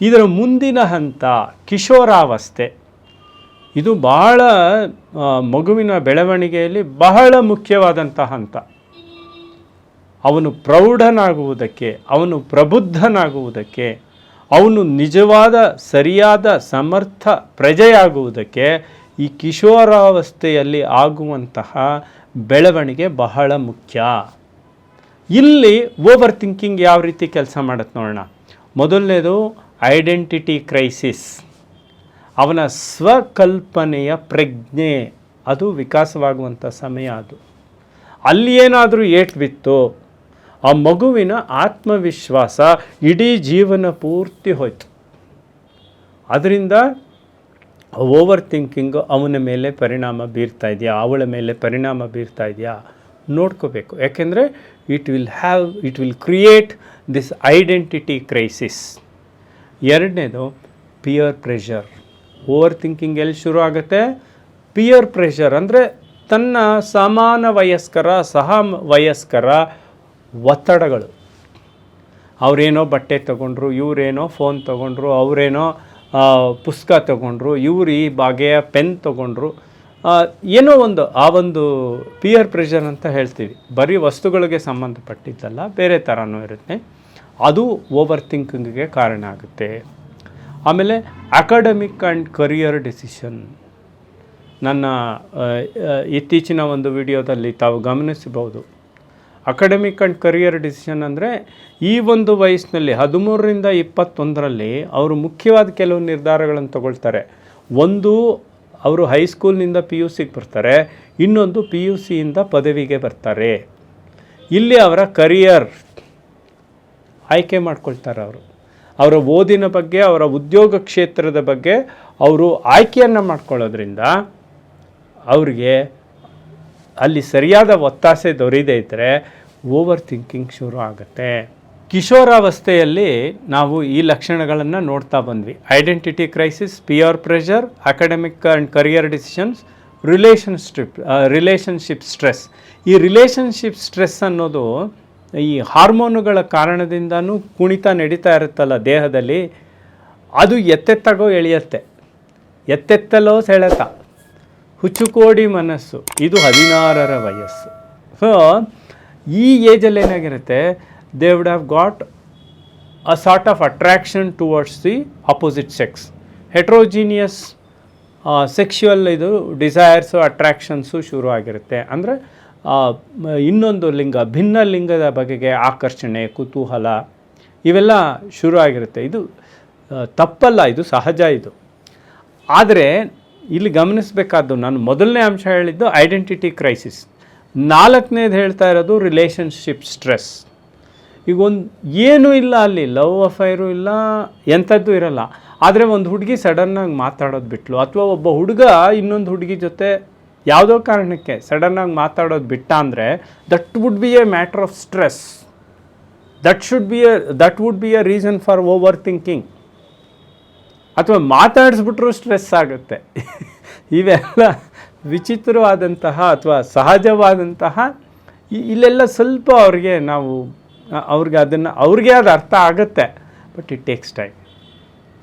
ಇದರ ಮುಂದಿನ ಹಂತ ಕಿಶೋರಾವಸ್ಥೆ. ಇದು ಬಹಳ ಮಗುವಿನ ಬೆಳವಣಿಗೆಯಲ್ಲಿ ಬಹಳ ಮುಖ್ಯವಾದಂಥ ಹಂತ. ಅವನು ಪ್ರೌಢನಾಗುವುದಕ್ಕೆ, ಅವನು ಪ್ರಬುದ್ಧನಾಗುವುದಕ್ಕೆ, ಅವನು ನಿಜವಾದ, ಸರಿಯಾದ, ಸಮರ್ಥ ಪ್ರಜೆಯಾಗುವುದಕ್ಕೆ ಈ ಕಿಶೋರಾವಸ್ಥೆಯಲ್ಲಿ ಆಗುವಂತಹ ಬೆಳವಣಿಗೆ ಬಹಳ ಮುಖ್ಯ. ಇಲ್ಲಿ ಓವರ್ ಥಿಂಕಿಂಗ್ ಯಾವ ರೀತಿ ಕೆಲಸ ಮಾಡುತ್ತೆ ನೋಡೋಣ. ಮೊದಲನೇದು ಐಡೆಂಟಿಟಿ ಕ್ರೈಸಿಸ್ ಅವನ ಸ್ವಕಲ್ಪನೆಯ ಪ್ರಜ್ಞೆ, ಅದು ವಿಕಾಸವಾಗುವಂಥ ಸಮಯ ಅದು. ಅಲ್ಲಿ ಏನಾದರೂ ಏಟ್ ಬಿತ್ತು ಆ ಮಗುವಿನ ಆತ್ಮವಿಶ್ವಾಸ ಇಡೀ ಜೀವನ ಪೂರ್ತಿ ಹೋಯ್ತು. ಅದರಿಂದ ಓವರ್ ಥಿಂಕಿಂಗು ಅವನ ಮೇಲೆ ಪರಿಣಾಮ ಬೀರ್ತಾ ಇದೆಯಾ? ಅವಳ ಮೇಲೆ ಪರಿಣಾಮ ಬೀರ್ತಾ ಇದೆಯಾ? ನೋಡ್ಕೋಬೇಕು. ಯಾಕೆಂದರೆ it will have it will create this identity crisis ಎರಡನೇದು ಪಿಯರ್ ಪ್ರೆಷರ್ ಓವರ್ ಥಿಂಕಿಂಗ್ ಎಲ್ಲಿ ಶುರು ಆಗುತ್ತೆ? ಪಿಯರ್ ಪ್ರೆಷರ್ ಅಂದರೆ ತನ್ನ ಸಮಾನ ವಯಸ್ಕರ ಸಹ ವಯಸ್ಕರ ಒತ್ತಡಗಳು. ಅವರೇನೋ ಬಟ್ಟೆ ತೊಗೊಂಡ್ರು, ಇವರೇನೋ ಫೋನ್ ತೊಗೊಂಡ್ರು, ಅವರೇನೋ ಪುಸ್ತಕ ತೊಗೊಂಡ್ರು, ಇವ್ರು ಈ ಬಾಗೆಯ ಪೆನ್ ತೊಗೊಂಡ್ರು. ಏನೋ ಒಂದು, ಆ ಒಂದು ಪಿಯರ್ ಪ್ರೆಷರ್ ಅಂತ ಹೇಳ್ತೀವಿ. ಬರೀ ವಸ್ತುಗಳಿಗೆ ಸಂಬಂಧಪಟ್ಟಿದ್ದಲ್ಲ, ಬೇರೆ ಥರನೂ ಇರುತ್ತೆ. ಅದು ಓವರ್ ಥಿಂಕಿಂಗ್ಗೆ ಕಾರಣ ಆಗುತ್ತೆ. ಆಮೇಲೆ ಅಕಾಡೆಮಿಕ್ ಆ್ಯಂಡ್ ಕರಿಯರ್ ಡಿಸಿಷನ್ ನನ್ನ ಇತ್ತೀಚಿನ ಒಂದು ವಿಡಿಯೋದಲ್ಲಿ ತಾವು ಗಮನಿಸಬಹುದು. ಅಕಾಡೆಮಿಕ್ ಆ್ಯಂಡ್ ಕರಿಯರ್ ಡಿಸಿಷನ್ ಅಂದರೆ ಈ ಒಂದು ವಯಸ್ಸಿನಲ್ಲಿ ಹದಿಮೂರರಿಂದ ಇಪ್ಪತ್ತೊಂದರಲ್ಲಿ ಅವರು ಮುಖ್ಯವಾದ ಕೆಲವು ನಿರ್ಧಾರಗಳನ್ನು ತಗೊಳ್ತಾರೆ. ಒಂದು, ಅವರು ಹೈಸ್ಕೂಲ್ನಿಂದ ಪಿ ಯು ಸಿಗೆ ಬರ್ತಾರೆ. ಇನ್ನೊಂದು ಪಿ ಯು ಸಿಯಿಂದ ಪದವಿಗೆ ಬರ್ತಾರೆ. ಇಲ್ಲಿ ಅವರ ಕರಿಯರ್ ಆಯ್ಕೆ ಮಾಡ್ಕೊಳ್ತಾರೆ ಅವರು. ಅವರ ಓದಿನ ಬಗ್ಗೆ, ಅವರ ಉದ್ಯೋಗ ಕ್ಷೇತ್ರದ ಬಗ್ಗೆ ಅವರು ಆಯ್ಕೆಯನ್ನು ಮಾಡ್ಕೊಳ್ಳೋದ್ರಿಂದ ಅವ್ರಿಗೆ ಅಲ್ಲಿ ಸರಿಯಾದ ಒತ್ತಾಸೆ ದೊರೆಯದೇ ಇದ್ದರೆ ಓವರ್ ಥಿಂಕಿಂಗ್ ಶುರು ಆಗುತ್ತೆ. ಕಿಶೋರಾವಸ್ಥೆಯಲ್ಲಿ ನಾವು ಈ ಲಕ್ಷಣಗಳನ್ನು ನೋಡ್ತಾ ಬಂದ್ವಿ. Identity crisis peer pressure academic and career decisions relationship relationship stress ಈ ರಿಲೇಷನ್ಶಿಪ್ ಸ್ಟ್ರೆಸ್ ಅನ್ನೋದು ಈ ಹಾರ್ಮೋನುಗಳ ಕಾರಣದಿಂದನೂ ಕುಣಿತ ನಡೀತಾ ಇರುತ್ತಲ್ಲ ದೇಹದಲ್ಲಿ, ಅದು ಎತ್ತೆತ್ತಗೋ ಎಳೆಯುತ್ತೆ. ಎತ್ತೆತ್ತಲೋ ಸೆಳೆತ. ಹುಚ್ಚುಕೋಡಿ ಮನಸ್ಸು, ಇದು ಹದಿನಾರರ ವಯಸ್ಸು. ಸೊ ಈ ಏಜಲ್ಲಿ ಏನಾಗಿರುತ್ತೆ they would have got a sort of attraction towards the opposite sex heterogeneous sexual ಇದು ಡಿಸೈರ್ಸು ಅಟ್ರ್ಯಾಕ್ಷನ್ಸು ಶುರು ಆಗಿರುತ್ತೆ ಅಂದರೆ ಇನ್ನೊಂದು ಲಿಂಗ, ಭಿನ್ನ ಲಿಂಗದ ಬಗೆಗೆ ಆಕರ್ಷಣೆ, ಕುತೂಹಲ ಇವೆಲ್ಲ ಶುರು ಆಗಿರುತ್ತೆ ಇದು ತಪ್ಪಲ್ಲ, ಇದು ಸಹಜ ಇದು. ಆದರೆ ಇಲ್ಲಿ ಗಮನಿಸಬೇಕಾದ್ದು ನಾನು ಮೊದಲನೇ ಅಂಶ ಹೇಳಿದ್ದು ಐಡೆಂಟಿಟಿ ಕ್ರೈಸಿಸ್ ನಾಲ್ಕನೇದು ಹೇಳ್ತಾ ಇರೋದು ರಿಲೇಷನ್ಶಿಪ್ ಸ್ಟ್ರೆಸ್ ಈಗ ಒಂದು ಏನೂ ಇಲ್ಲ ಅಲ್ಲಿ ಲವ್ ಅಫೈರು ಇಲ್ಲ, ಎಂಥದ್ದು ಇರಲ್ಲ. ಆದರೆ ಒಂದು ಹುಡುಗಿ ಸಡನ್ನಾಗಿ ಮಾತಾಡೋದು ಬಿಟ್ಲು. ಅಥವಾ ಒಬ್ಬ ಹುಡುಗ ಇನ್ನೊಂದು ಹುಡುಗಿ ಜೊತೆ ಯಾವುದೋ ಕಾರಣಕ್ಕೆ ಸಡನ್ನಾಗಿ ಮಾತಾಡೋದು ಬಿಟ್ಟ ಅಂದರೆ that would be a matter of stress that should be a that would be a reason for over thinking ಅಥವಾ ಮಾತಾಡಿಸ್ಬಿಟ್ರೂ ಸ್ಟ್ರೆಸ್ ಆಗುತ್ತೆ. ಇವೆಲ್ಲ ವಿಚಿತ್ರವಾದಂತಹ ಅಥವಾ ಸಹಜವಾದಂತಹ ಇಲ್ಲೆಲ್ಲ ಸ್ವಲ್ಪ ಅವ್ರಿಗೆ ನಾವು, ಅವ್ರಿಗೆ ಅದನ್ನು, ಅವ್ರಿಗೆ ಅದು ಅರ್ಥ ಆಗುತ್ತೆ. ಬಟ್ ಇಟ್ ಟೇಕ್ಸ್ ಟೈಮ್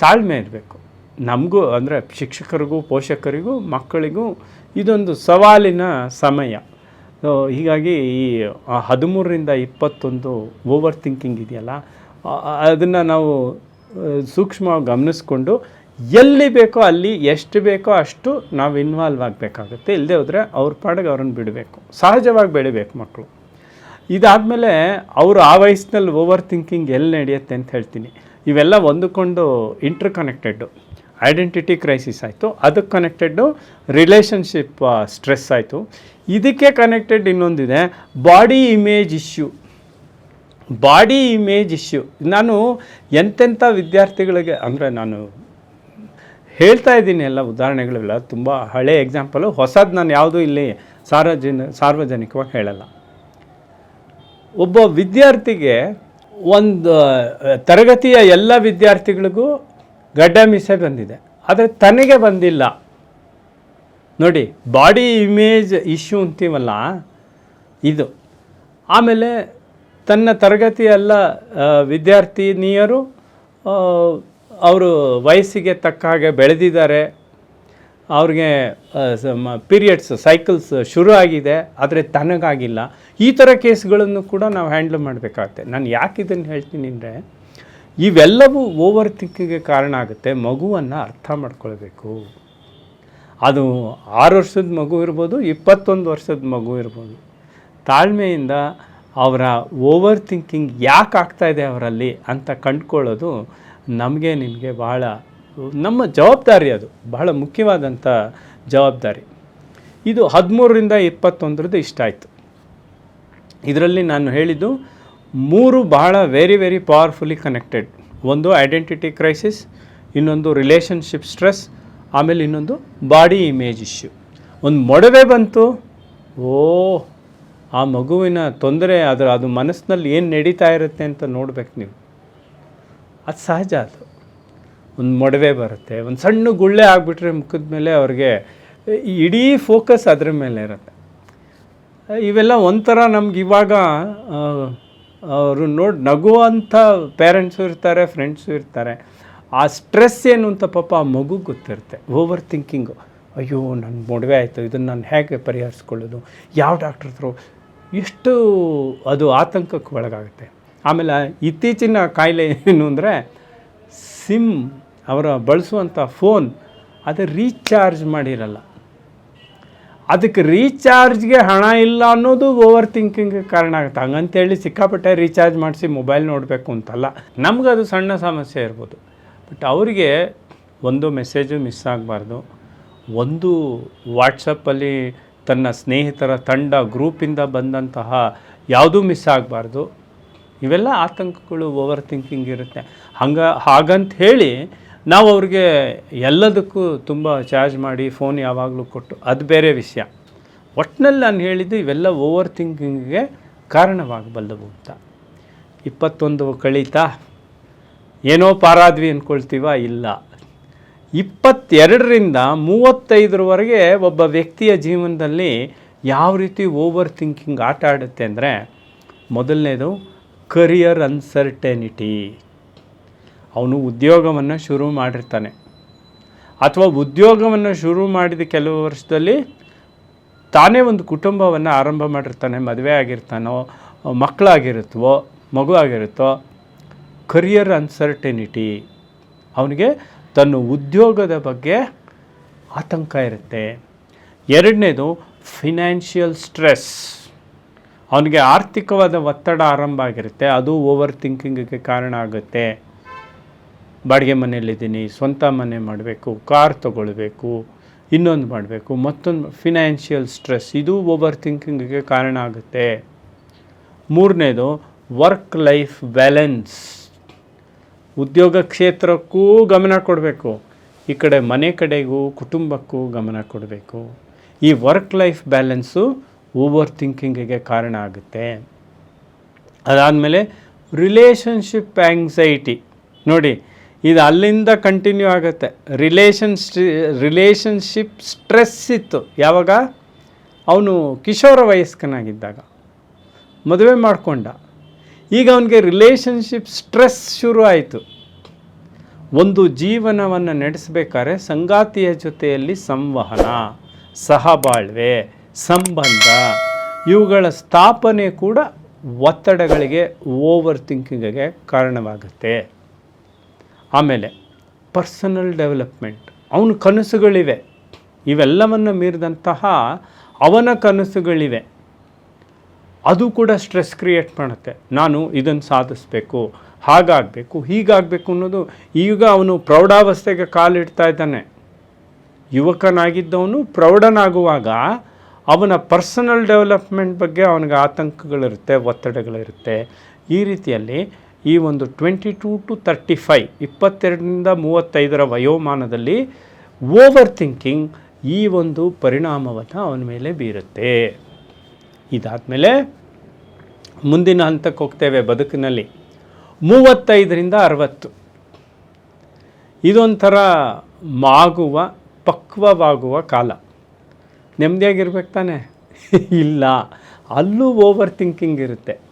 ತಾಳ್ಮೆ ಇರಬೇಕು. ನಮಗೂ ಅಂದರೆ ಶಿಕ್ಷಕರಿಗೂ, ಪೋಷಕರಿಗೂ, ಮಕ್ಕಳಿಗೂ ಇದೊಂದು ಸವಾಲಿನ ಸಮಯ. ಹೀಗಾಗಿ ಈ ಹದಿಮೂರರಿಂದ ಇಪ್ಪತ್ತೊಂದು ಓವರ್ ಥಿಂಕಿಂಗ್ ಇದೆಯಲ್ಲ ಅದನ್ನು ನಾವು ಸೂಕ್ಷ್ಮವಾಗಿ ಗಮನಿಸ್ಕೊಂಡು ಎಲ್ಲಿ ಬೇಕೋ ಅಲ್ಲಿ ಎಷ್ಟು ಬೇಕೋ ಅಷ್ಟು ನಾವು ಇನ್ವಾಲ್ವ್ ಆಗಬೇಕಾಗುತ್ತೆ. ಇಲ್ಲದೆ ಹೋದರೆ ಅವ್ರ ಪಾಡಿಗೆ ಅವ್ರನ್ನ ಬಿಡಬೇಕು. ಸಹಜವಾಗಿ ಬೆಳಿಬೇಕು ಮಕ್ಕಳು ಇದಾದಮೇಲೆ ಅವರು ಆ ವಯಸ್ಸಿನಲ್ಲಿ ಓವರ್ ಥಿಂಕಿಂಗ್ ಎಲ್ಲಿ ನಡೆಯುತ್ತೆ ಅಂತ ಹೇಳ್ತೀನಿ. ಇವೆಲ್ಲ ಹೊಂದಿಕೊಂಡು ಇಂಟರ್ ಕನೆಕ್ಟೆಡ್ಡು ಐಡೆಂಟಿಟಿ ಕ್ರೈಸಿಸ್ ಆಯಿತು, ಅದಕ್ಕೆ ಕನೆಕ್ಟೆಡ್ಡು ರಿಲೇಷನ್ಶಿಪ್ ಸ್ಟ್ರೆಸ್ ಆಯಿತು. ಇದಕ್ಕೆ ಕನೆಕ್ಟೆಡ್ ಇನ್ನೊಂದಿದೆ body image issue body image issue ನಾನು ಎಂತೆಂಥ ವಿದ್ಯಾರ್ಥಿಗಳಿಗೆ, ಅಂದರೆ ನಾನು ಹೇಳ್ತಾ ಇದ್ದೀನಿ ಎಲ್ಲ ಉದಾಹರಣೆಗಳೆಲ್ಲ, ತುಂಬ ಹಳೆ ಎಕ್ಸಾಂಪಲು ಹೊಸದು ನಾನು ಯಾವುದೂ ಇಲ್ಲಿ ಸಾರ್ವಜನ, ಸಾರ್ವಜನಿಕವಾಗಿ ಹೇಳಲ್ಲ. ಒಬ್ಬ ವಿದ್ಯಾರ್ಥಿಗೆ ಒಂದು ತರಗತಿಯ ಎಲ್ಲ ವಿದ್ಯಾರ್ಥಿಗಳಿಗೂ ಗಡ್ಡ ಮೀಸೆ ಬಂದಿದೆ. ಆದರೆ ತನಗೆ ಬಂದಿಲ್ಲ. ನೋಡಿ ಬಾಡಿ ಇಮೇಜ್ ಇಶ್ಯೂ ಅಂತೀವಲ್ಲ, ಇದು. ಆಮೇಲೆ ತನ್ನ ತರಗತಿಯೆಲ್ಲ ವಿದ್ಯಾರ್ಥಿನಿಯರು ಅವರು ವಯಸ್ಸಿಗೆ ತಕ್ಕ ಹಾಗೆ ಬೆಳೆದಿದ್ದಾರೆ. ಅವ್ರಿಗೆ ಪೀರಿಯಡ್ಸ್ ಸೈಕಲ್ಸ್ ಶುರು ಆಗಿದೆ, ಆದರೆ ತನಗಾಗಿಲ್ಲ. ಈ ಥರ ಕೇಸ್ಗಳನ್ನು ಕೂಡ ನಾವು ಹ್ಯಾಂಡ್ಲ್ ಮಾಡಬೇಕಾಗತ್ತೆ. ನಾನು ಯಾಕೆ ಇದನ್ನು ಹೇಳ್ತೀನಿ ಅಂದರೆ ಇವೆಲ್ಲವೂ ಓವರ್ ಥಿಂಕಿಂಗ್ಗೆ ಕಾರಣ ಆಗುತ್ತೆ. ಮಗುವನ್ನು ಅರ್ಥ ಮಾಡ್ಕೊಳ್ಬೇಕು. ಅದು ಆರು ವರ್ಷದ ಮಗು ಇರ್ಬೋದು, ಇಪ್ಪತ್ತೊಂದು ವರ್ಷದ ಮಗು ಇರ್ಬೋದು. ತಾಳ್ಮೆಯಿಂದ ಅವರ ಓವರ್ ಥಿಂಕಿಂಗ್ ಯಾಕೆ ಆಗ್ತಾಯಿದೆ ಅವರಲ್ಲಿ ಅಂತ ಕಂಡ್ಕೊಳ್ಳೋದು ನಮಗೆ, ನಿಮಗೆ ಭಾಳ ನಮ್ಮ ಜವಾಬ್ದಾರಿ ಅದು. ಬಹಳ ಮುಖ್ಯವಾದಂಥ ಜವಾಬ್ದಾರಿ. ಇದು ಹದಿಮೂರರಿಂದ ಇಪ್ಪತ್ತೊಂದರದ್ದು ಇಷ್ಟ ಆಯಿತು. ಇದರಲ್ಲಿ ನಾನು ಹೇಳಿದ್ದು ಮೂರು ಬಹಳ ವೆರಿ ವೆರಿ ಪವರ್ಫುಲಿ ಕನೆಕ್ಟೆಡ್ ಒಂದು ಐಡೆಂಟಿಟಿ ಕ್ರೈಸಿಸ್ ಇನ್ನೊಂದು ರಿಲೇಷನ್ಶಿಪ್ ಸ್ಟ್ರೆಸ್ ಆಮೇಲೆ ಇನ್ನೊಂದು ಬಾಡಿ ಇಮೇಜ್ ಇಶ್ಯೂ ಒಂದು ಮೊಡವೆ ಬಂತು, ಓ, ಆ ಮಗುವಿನ ತೊಂದರೆ ಅದರ ಅದು ಮನಸ್ಸಿನಲ್ಲಿ ಏನು ನಡೀತಾ ಇರುತ್ತೆ ಅಂತ ನೋಡ್ಬೇಕು ನೀವು. ಅದು ಸಹಜ ಅದು. ಒಂದು ಮೊಡವೆ ಬರುತ್ತೆ, ಒಂದು ಸಣ್ಣ ಗುಳ್ಳೆ ಆಗಿಬಿಟ್ರೆ ಮುಖದ ಮೇಲೆ ಅವ್ರಿಗೆ ಇಡೀ ಫೋಕಸ್ ಅದ್ರ ಮೇಲೆ ಇರುತ್ತೆ. ಇವೆಲ್ಲ ಒಂಥರ ನಮ್ಗೆ ಇವಾಗ ಅವರು ನೋಡಿ ನಗುವಂಥ ಪೇರೆಂಟ್ಸು ಇರ್ತಾರೆ ಫ್ರೆಂಡ್ಸು ಇರ್ತಾರೆ. ಆ ಸ್ಟ್ರೆಸ್ ಏನು ಅಂತ ಪಾಪ ಆ ಮಗು ಗೊತ್ತಿರುತ್ತೆ. ಓವರ್ ಥಿಂಕಿಂಗು ಅಯ್ಯೋ ನನ್ನ ಮೊಡವೆ ಆಯಿತು, ಇದನ್ನು ನಾನು ಹೇಗೆ ಪರಿಹರಿಸ್ಕೊಳ್ಳೋದು? ಯಾವ ಡಾಕ್ಟ್ರ್ ಹತ್ರ ಎಷ್ಟು ಅದು ಆತಂಕಕ್ಕೆ ಒಳಗಾಗುತ್ತೆ. ಆಮೇಲೆ ಇತ್ತೀಚಿನ ಕಾಯಿಲೆ ಏನು ಅಂದರೆ ಸಿಮ್ ಅವರ ಬಳಸುವಂಥ ಫೋನ್ ಅದು ರೀಚಾರ್ಜ್ ಮಾಡಿರಲ್ಲ. ಅದಕ್ಕೆ ರೀಚಾರ್ಜ್ಗೆ ಹಣ ಇಲ್ಲ ಅನ್ನೋದು ಓವರ್ ಥಿಂಕಿಂಗ್ ಕಾರಣ ಆಗುತ್ತೆ. ಹಂಗಂತೇಳಿ ಸಿಕ್ಕಾಪಟ್ಟೆ ರೀಚಾರ್ಜ್ ಮಾಡಿಸಿ ಮೊಬೈಲ್ ನೋಡಬೇಕು ಅಂತಲ್ಲ. ನಮ್ಗೆ ಅದು ಸಣ್ಣ ಸಮಸ್ಯೆ ಇರ್ಬೋದು. ಬಟ್ ಅವರಿಗೆ ಒಂದು ಮೆಸೇಜು ಮಿಸ್ ಆಗಬಾರ್ದು. ಒಂದು ವಾಟ್ಸಪ್ಪಲ್ಲಿ ತನ್ನ ಸ್ನೇಹಿತರ ತಂಡ ಗ್ರೂಪಿಂದ ಬಂದಂತಹ ಯಾವುದೂ ಮಿಸ್ ಆಗಬಾರ್ದು. ಇವೆಲ್ಲ ಆತಂಕಗಳು ಓವರ್ ಥಿಂಕಿಂಗ್ ಇರುತ್ತೆ. ಹಂಗೆ ಹಾಗಂತ ಹೇಳಿ ನಾವು ಅವ್ರಿಗೆ ಎಲ್ಲದಕ್ಕೂ ತುಂಬ ಚಾರ್ಜ್ ಮಾಡಿ ಫೋನ್ ಯಾವಾಗಲೂ ಕೊಟ್ಟು, ಅದು ಬೇರೆ ವಿಷಯ. ಒಟ್ಟಿನಲ್ಲಿ ನಾನು ಹೇಳಿದ್ದು ಇವೆಲ್ಲ ಓವರ್ ಥಿಂಕಿಂಗ್ಗೆ ಕಾರಣವಾಗಬಲ್ಲವು ಅಂತ. ಇಪ್ಪತ್ತೊಂದು ಕಳೀತಾ, ಏನೋ ಪಾರಾದ್ವಿ ಅಂದ್ಕೊಳ್ತೀವ ಇಲ್ಲ. ಇಪ್ಪತ್ತೆರಡರಿಂದ ಮೂವತ್ತೈದರವರೆಗೆ ಒಬ್ಬ ವ್ಯಕ್ತಿಯ ಜೀವನದಲ್ಲಿ ಯಾವ ರೀತಿ ಓವರ್ ಥಿಂಕಿಂಗ್ ಆಟ ಆಡುತ್ತೆ ಅಂದರೆ, ಮೊದಲನೇದು ಕರಿಯರ್ ಅನ್ಸರ್ಟೆನಿಟಿ ಅವನು ಉದ್ಯೋಗವನ್ನು ಶುರು ಮಾಡಿರ್ತಾನೆ. ಅಥವಾ ಉದ್ಯೋಗವನ್ನು ಶುರು ಮಾಡಿದ ಕೆಲವು ವರ್ಷದಲ್ಲಿ ತಾನೇ ಒಂದು ಕುಟುಂಬವನ್ನು ಆರಂಭ ಮಾಡಿರ್ತಾನೆ, ಮದುವೆ ಆಗಿರ್ತಾನೋ, ಮಕ್ಕಳಾಗಿರುತ್ತವೋ, ಮಗು ಆಗಿರುತ್ತೋ ಕರಿಯರ್ ಅನ್ಸರ್ಟೆನಿಟಿ ಅವನಿಗೆ ತನ್ನ ಉದ್ಯೋಗದ ಬಗ್ಗೆ ಆತಂಕ ಇರುತ್ತೆ. ಎರಡನೇದು ಫಿನಾನ್ಷಿಯಲ್ ಸ್ಟ್ರೆಸ್ ಅವನಿಗೆ ಆರ್ಥಿಕವಾದ ಒತ್ತಡ ಆರಂಭ ಆಗಿರುತ್ತೆ, ಅದು ಓವರ್ ಥಿಂಕಿಂಗಿಗೆ ಕಾರಣ ಆಗುತ್ತೆ. ಬಾಡಿಗೆ ಮನೆಯಲ್ಲಿದ್ದೀನಿ, ಸ್ವಂತ ಮನೆ ಮಾಡಬೇಕು, ಕಾರ್ ತೊಗೊಳ್ಬೇಕು, ಇನ್ನೊಂದು ಮಾಡಬೇಕು, ಮತ್ತೊಂದು ಫಿನಾನ್ಷಿಯಲ್ ಸ್ಟ್ರೆಸ್ ಇದು ಓವರ್ ಥಿಂಕಿಂಗಿಗೆ ಕಾರಣ ಆಗುತ್ತೆ. ಮೂರನೇದು ವರ್ಕ್ ಲೈಫ್ ಬ್ಯಾಲೆನ್ಸ್ ಉದ್ಯೋಗ ಕ್ಷೇತ್ರಕ್ಕೂ ಗಮನ ಕೊಡಬೇಕು, ಈ ಕಡೆ ಮನೆ ಕಡೆಗೂ, ಕುಟುಂಬಕ್ಕೂ ಗಮನ ಕೊಡಬೇಕು. ಈ ವರ್ಕ್ ಲೈಫ್ ಬ್ಯಾಲೆನ್ಸು ಓವರ್ ಥಿಂಕಿಂಗಿಗೆ ಕಾರಣ ಆಗುತ್ತೆ. ಅದಾದಮೇಲೆ ರಿಲೇಷನ್ಶಿಪ್ ಆ್ಯಂಗ್ಸೈಟಿ ನೋಡಿ ಇದು ಅಲ್ಲಿಂದ ಕಂಟಿನ್ಯೂ ಆಗುತ್ತೆ. ರಿಲೇಷನ್ ರಿಲೇಷನ್ಶಿಪ್ ಸ್ಟ್ರೆಸ್ ಇತ್ತು. ಯಾವಾಗ? ಅವನು ಕಿಶೋರ ವಯಸ್ಕನಾಗಿದ್ದಾಗ. ಮದುವೆ ಮಾಡಿಕೊಂಡ. ಈಗ ಅವನಿಗೆ ರಿಲೇಷನ್ಶಿಪ್ ಸ್ಟ್ರೆಸ್ ಶುರು ಆಯಿತು. ಒಂದು ಜೀವನವನ್ನು ನಡೆಸಬೇಕಾದ್ರೆ ಸಂಗಾತಿಯ ಜೊತೆಯಲ್ಲಿ ಸಂವಹನ, ಸಹಬಾಳ್ವೆ, ಸಂಬಂಧ, ಇವುಗಳ ಸ್ಥಾಪನೆ ಕೂಡ ಒತ್ತಡಗಳಿಗೆ ಓವರ್ ಥಿಂಕಿಂಗ್ಗೆ ಕಾರಣವಾಗುತ್ತೆ. ಆಮೇಲೆ ಪರ್ಸನಲ್ ಡೆವಲಪ್ಮೆಂಟ್. ಅವನ ಕನಸುಗಳಿವೆ. ಇವೆಲ್ಲವನ್ನು ಮೀರಿದಂತಹ ಅವನ ಕನಸುಗಳಿವೆ. ಅದು ಕೂಡ ಸ್ಟ್ರೆಸ್ ಕ್ರಿಯೇಟ್ ಮಾಡುತ್ತೆ. ನಾನು ಇದನ್ನು ಸಾಧಿಸಬೇಕು, ಹಾಗಾಗಬೇಕು, ಹೀಗಾಗಬೇಕು ಅನ್ನೋದು ಈಗ ಅವನು ಪ್ರೌಢಾವಸ್ಥೆಗೆ ಕಾಲಿಡ್ತಾ ಇದ್ದಾನೆ. ಯುವಕನಾಗಿದ್ದವನು ಪ್ರೌಢನಾಗುವಾಗ ಅವನ ಪರ್ಸನಲ್ ಡೆವಲಪ್ಮೆಂಟ್ ಬಗ್ಗೆ ಅವನಿಗೆ ಆತಂಕಗಳಿರುತ್ತೆ, ಒತ್ತಡಗಳಿರುತ್ತೆ. ಈ ರೀತಿಯಲ್ಲಿ ಈ ಒಂದು twenty two to thirty five ಇಪ್ಪತ್ತೆರಡರಿಂದ ಮೂವತ್ತೈದರ ವಯೋಮಾನದಲ್ಲಿ ಓವರ್ ಥಿಂಕಿಂಗ್ ಈ ಒಂದು ಪರಿಣಾಮವನ್ನು ಅವನ ಮೇಲೆ ಬೀರುತ್ತೆ. ಇದಾದಮೇಲೆ ಮುಂದಿನ ಹಂತಕ್ಕೆ ಹೋಗ್ತೇವೆ ಬದುಕಿನಲ್ಲಿ. ಮೂವತ್ತೈದರಿಂದ ಅರವತ್ತು. ಇದೊಂಥರ ಮಾಗುವ, ಪಕ್ವವಾಗುವ ಕಾಲ. ನೆಮ್ಮದಿಯಾಗಿರ್ಬೇಕು ತಾನೆ? ಇಲ್ಲ. ಅಲ್ಲೂ ಓವರ್ ಥಿಂಕಿಂಗ್ ಇರುತ್ತೆ.